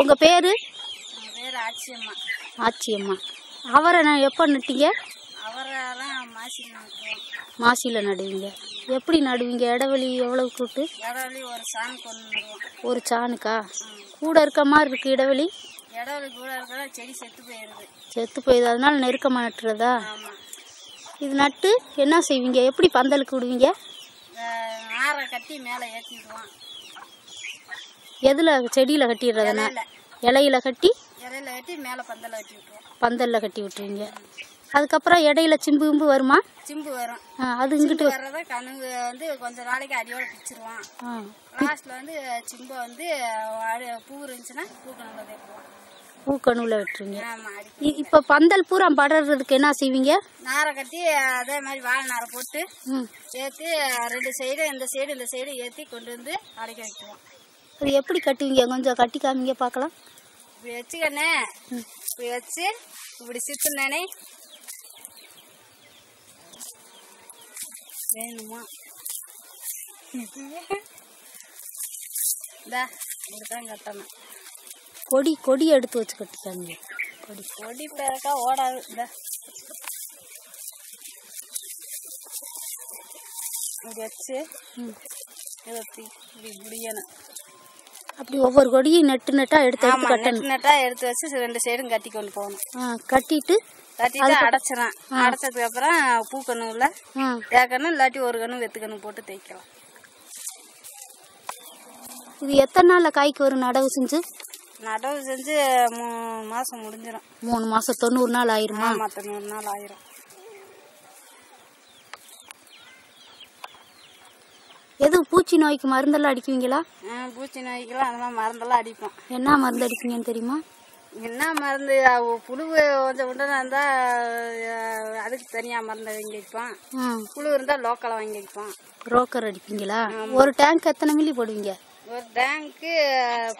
உங்கள் பேர்? ஆச்சியம்மா. அவரை நான் எப்போ நட்டீங்க அவரெல்லாம் மாசியில் நடுவீங்க. எப்படி நடுவீங்க? இடைவெளி எவ்வளவு கூட்டு? இடவெளி ஒரு சாணுக்கா கூட இருக்க மாதிரி இருக்கு இடைவெளி? இடவெளி கூட இருக்கிற செடி செத்து போயிடுது செத்து போயிடுது அதனால நெருக்கமாக நட்டுறதா? இது நட்டு என்ன செய்வீங்க? எப்படி பந்தலுக்கு விடுவீங்க? கட்டி மேலே ஏற்றிடுவோம் எதில் செடியில் கட்டிடுறதுனா இலையில. கட்டி இலையில கட்டி மேலே பந்தல கட்டி விட்டுருவோம். பந்தலில் கட்டி விட்டுருவீங்க. அதுக்கப்புறம் இடையில சிம்பு கிம்பு வருமா? சிம்பு வரும். அது இங்கிட்டு வர்றத கணுகு வந்து கொஞ்ச நாளைக்கு அடியோட பிச்சிருவான். ஆ. லாஸ்ட்ல வந்து சிம்பை வந்து பூ இருந்துச்சுன்னா பூ கணுல விட்டுருவீங்க ஆமாம் அடி. இ- இப்போ பந்தல் பூரா படறதுக்கு என்ன செய்வீங்க? நாரை கட்டி அதே மாதிரி வாழை நாரை போட்டு ஏற்றி ரெண்டு சைடு இந்த சைடு இந்த சைடு ஏற்றி கொண்டு வந்து அடைக்க வைக்குவோம் அது எப்படி கட்டுவீங்க? கொஞ்சம் கட்டி காமிங்க பார்க்கலாம். இப்படி வச்சுக்கண்ணே இப்படி வச்சு இப்படி சித்துனே வேணுமா? இந்தா இப்படிதான் கட்டணும். கொடி கொடி எடுத்து வச்சு கட்டி காமிங்க கொடி கொடி பேருக்கா ஓடாது. இந்த. இப்படி வச்சு இப்படி இப்படி முடியணும். அப்படி ஒவ்வொரு கொடியும் நெட்டு நெட்டா எடுத்து எடுத்து கட்டணும் நெட்டு நெட்டா எடுத்து வச்சு ரெண்டு சைடும் கட்டி கொண்டு போகணும். கட்டிட்டு கட்டிட்டு அடைச்சிடும் அடைச்சதுக்கு அப்புறம் பூக்கணும்ல ஆ. தேக்கணும் இல்லாட்டி ஒரு கணு வெத்துக்கணும் போட்டு தைக்கலாம் இது எத்தனை நாளில் காய்க்கு வரும் நடவு செஞ்சு? நடவு செஞ்சு மூணு மாசம் முடிஞ்சிடும் மூணு மாசம் தொண்ணூறு நாள் ஆயிருமா? நூறு நாள் ஆயிரும் எதுவும் பூச்சி நோய்க்கு மருந்தெல்லாம் அடிக்குவீங்களா? பூச்சி நோய்க்கெல்லாம் அதெல்லாம் மருந்தெல்லாம் அடிப்போம். என்ன மருந்து அடிப்பீங்கன்னு தெரியுமா? என்ன மருந்து? புழு கொஞ்சம் உண்டனா இருந்தா அதுக்கு தனியா மருந்து வாங்கி வைப்போம். புழு இருந்தா லோக்கலை வாங்கி வைப்போம். ரோக்கர் அடிப்பீங்களா? ஒரு டேங்க் எத்தனை மில்லி போடுவீங்க? ஒரு டேங்க்கு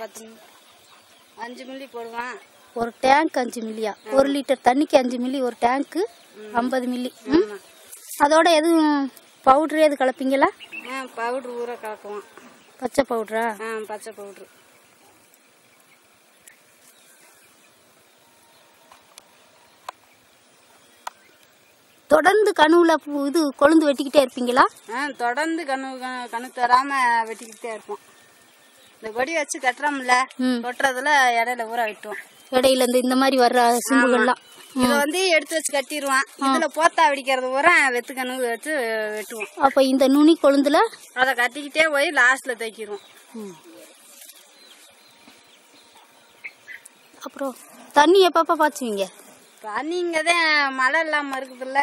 பத்து அஞ்சு மில்லி போடுவான் ஒரு டேங்க் அஞ்சு மில்லியா ஒரு லிட்டர் தண்ணிக்கு அஞ்சு மில்லி ஒரு டேங்க்கு ஐம்பது மில்லி. அதோட எதுவும் பவுட்ரு எது கலப்பீங்களா? பவுட்ரு ஊற கலக்குவோம் பச்சை பவுட்ரா? ஆ பச்சை பவுட்ரு. தொடர்ந்து கணுவுல பூ- இது கொழுந்து வெட்டிக்கிட்டே இருப்பீங்களா? ஆ தொடர்ந்து கணு க- கணு தராம வெட்டிக்கிட்டே இருப்போம். இந்த கொடி வச்சு கட்டுறோம்ல. கொட்டுறதுல இடையில ஊற விட்டுவோம் இடையில இந்த இந்த மாதிரி வர்ற சிம்புகள்லாம். இதை வந்து எடுத்து வச்சு கட்டிடுவான் இதுல போத்தா வெடிக்கிறது பூரா வெத்து கணு வச்சு வெட்டுவோம். அப்ப இந்த நுனி கொழுந்துல? அதை கட்டிக்கிட்டே போய் லாஸ்ட்ல தைக்கிடுவோம் அப்புறம் தண்ணி எப்பப்ப பாய்ச்சுவீங்க? தண்ணிங்க தான் மழை இல்லாம இருக்குதுல்ல.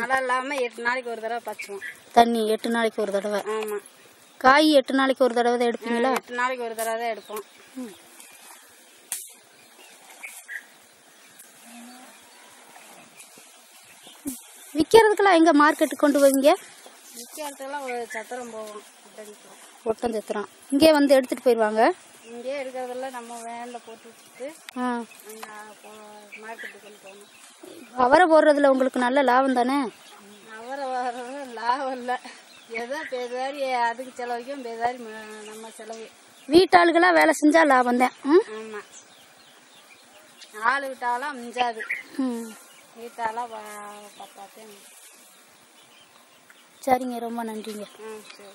மழை இல்லாம எட்டு நாளைக்கு ஒரு தடவை பச்சுவோம் தண்ணி எட்டு நாளைக்கு ஒரு தடவை. ஆமா. காய் எட்டு நாளைக்கு ஒரு தடவை தான் எடுப்பீங்களா? எட்டு நாளைக்கு ஒரு தடவை தான் எடுப்போம். விற்கிறதுக்கெல்லாம் எங்க மார்க்கெட்டுக்கு கொண்டு போவீங்க விற்கிறதுக்கெல்லாம் ஒரு சத்திரம் போவோம் அப்படின்ட்டு ஒட்டஞ்சத்திரம் இங்கே வந்து எடுத்துட்டு போயிடுவாங்க இங்கே எடுக்கிறதெல்லாம் நம்ம வேனில் போட்டு வச்சுட்டு மார்க்கெட்டுக்கு கொண்டு போகணும். அவரை போடுறதுல உங்களுக்கு நல்ல லாபம் தானே? அவரை வர்றது லாபம் இல்லை. ஏதோ பேதாரி அதுக்கு செலவைக்கும் பேதாரி நம்ம செலவு. வீட்டாளுகளா வேலை செஞ்சா லாபம் தான். ம்? ஆமாம் ஆள் விட்டாலாம் மிஞ்சாது. வீட்டாலாம் பத்தாத்தே சரிங்க ரொம்ப நன்றிங்க. ம் சரி.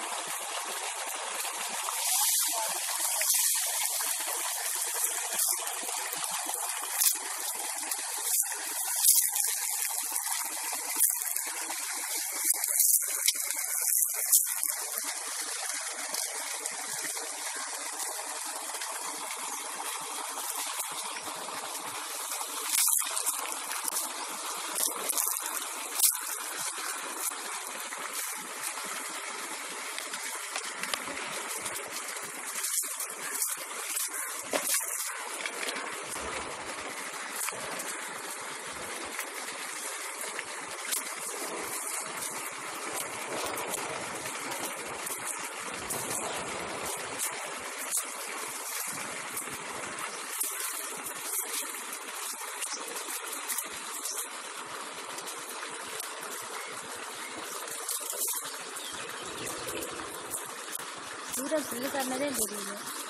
ハハハハ!这直接干掉，再点兵呗。